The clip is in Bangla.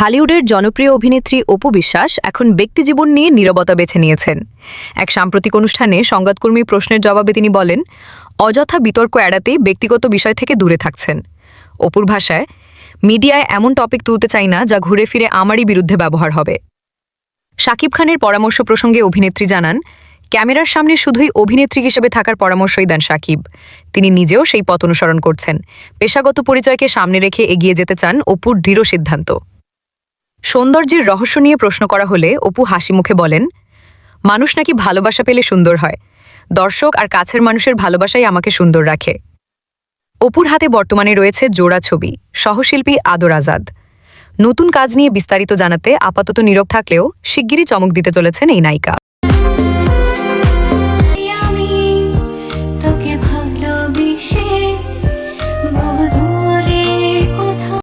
ঢালিউডের জনপ্রিয় অভিনেত্রী অপু বিশ্বাস এখন ব্যক্তিজীবন নিয়ে নীরবতা বেছে নিয়েছেন। এক সাম্প্রতিক অনুষ্ঠানে সংবাদকর্মী প্রশ্নের জবাবে তিনি বলেন, অযথা বিতর্ক এড়াতে ব্যক্তিগত বিষয় থেকে দূরে থাকছেন। অপুর ভাষায়, মিডিয়ায় এমন টপিক তুলতে চাই না যা ঘুরে ফিরে আমারই বিরুদ্ধে ব্যবহার হবে। শাকিব খানের পরামর্শ প্রসঙ্গে অভিনেত্রী জানান, ক্যামেরার সামনে শুধুই অভিনেত্রী হিসেবে থাকার পরামর্শই দেন শাকিব। তিনি নিজেও সেই পথ অনুসরণ করছেন। পেশাগত পরিচয়কে সামনে রেখে এগিয়ে যেতে চান অপুর দৃঢ় সিদ্ধান্ত। সৌন্দর্যের রহস্য নিয়ে প্রশ্ন করা হলে অপু হাসি মুখে বলেন, মানুষ নাকি ভালোবাসা পেলে সুন্দর হয়। দর্শক আর কাছের মানুষের ভালোবাসাই আমাকে সুন্দর রাখে। অপুর হাতে বর্তমানে রয়েছে জোড়া ছবি, সহশিল্পী আদর আজাদ। নতুন কাজ নিয়ে বিস্তারিত জানাতে আপাতত নীরব থাকলেও শিগগিরই চমক দিতে চলেছেন এই নায়িকা।